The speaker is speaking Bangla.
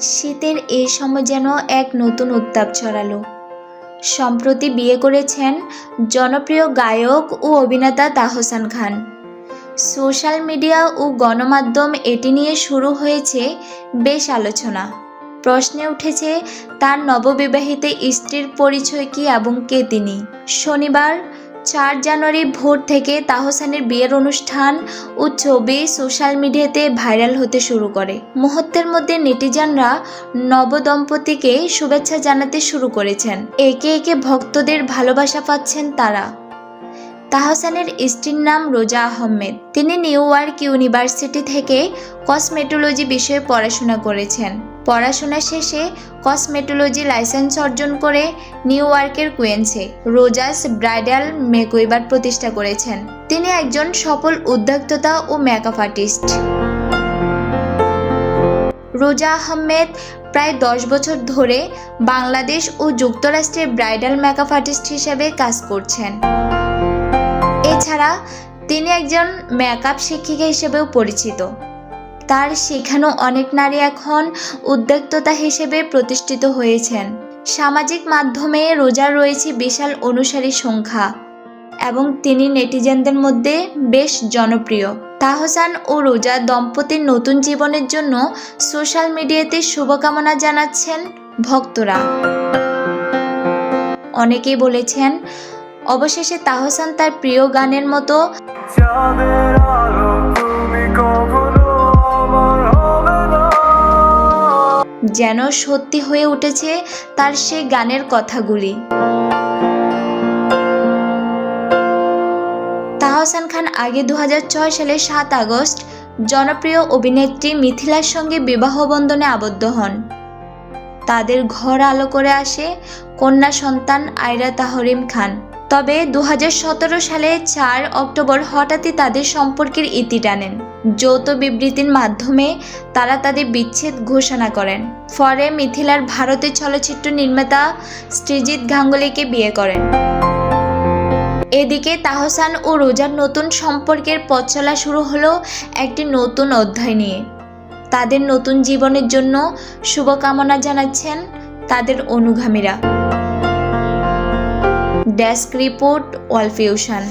শীতের এই সময় যেন এক নতুন উত্তাপ ছড়ালো। সম্প্রতি বিয়ে করেছেন জনপ্রিয় গায়ক ও অভিনেতা তাহসান খান। সোশ্যাল মিডিয়া ও গণমাধ্যম এটি নিয়ে শুরু হয়েছে বেশ আলোচনা। প্রশ্নে উঠেছে, তার নববিবাহিত স্ত্রীর পরিচয় কি এবং কে তিনি? শনিবার চার জানুয়ারি ভোর থেকে তাহসানের বিয়ের অনুষ্ঠান ও ছবি সোশ্যাল মিডিয়াতে ভাইরাল হতে শুরু করে। মুহূর্তের মধ্যে নেটিজানরা নবদম্পতিকে শুভেচ্ছা জানাতে শুরু করেছেন। একে একে ভক্তদের ভালোবাসা পাচ্ছেন তারা। তাহসানের স্ত্রীর নাম রোজা আহমেদ। তিনি নিউ ইয়র্ক ইউনিভার্সিটি থেকে কসমেটোলজি বিষয়ে পড়াশোনা করেছেন। পড়াশোনা শেষে কসমেটোলজি লাইসেন্স অর্জন করে নিউ ইয়র্কের কুয়েন্সে রোজাস ব্রাইডাল মেকওয়েবার প্রতিষ্ঠা করেছেন। তিনি একজন সফল উদ্যোক্তা ও মেকআপ আর্টিস্ট। রোজা আহমেদ প্রায় দশ বছর ধরে বাংলাদেশ ও যুক্তরাষ্ট্রের ব্রাইডাল মেকআপ আর্টিস্ট হিসেবে কাজ করছেন। এছাড়া তিনি একজন মেকআপ শিক্ষিকা হিসেবেও পরিচিত। তার শেখানো অনেক নারী এখন উদ্যোক্তা হিসেবে প্রতিষ্ঠিত হয়েছেন। সামাজিক মাধ্যমে রোজার রয়েছে বিশাল অনুসারী সংখ্যা এবং তিনি নেটিজেনদের মধ্যে বেশ জনপ্রিয়। তাহসান ও রোজা দম্পতির নতুন জীবনের জন্য সোশ্যাল মিডিয়াতে শুভকামনা জানাচ্ছেন ভক্তরা। অনেকেই বলেছেন অবশেষে তাহসান তার প্রিয় গানের মতো যেন সত্যি হয়ে উঠেছে তার সেই গানের কথাগুলি। তাহসান খান আগে দু হাজার ছয় সালে সাত আগস্ট জনপ্রিয় অভিনেত্রী মিথিলার সঙ্গে বিবাহ বন্ধনে আবদ্ধ হন। তাদের ঘর আলো করে আসে কন্যা সন্তান আয়রা তাহরিম খান। তবে দু হাজার সতেরো সালে চার অক্টোবর হঠাৎই তাদের সম্পর্কের ইতি টানেন। যৌথ বিবৃতির মাধ্যমে তারা তাদের বিচ্ছেদ ঘোষণা করেন। পরে মিথিলার ভারতের চলচ্চিত্র নির্মাতা সৃজিৎ গাঙ্গুলিকে বিয়ে করেন। এদিকে তাহসান ও রোজার নতুন সম্পর্কের পথ চলা শুরু হলো একটি নতুন অধ্যায় নিয়ে। তাদের নতুন জীবনের জন্য শুভকামনা জানাচ্ছেন তাদের অনুগামীরা। Desk report wall fusion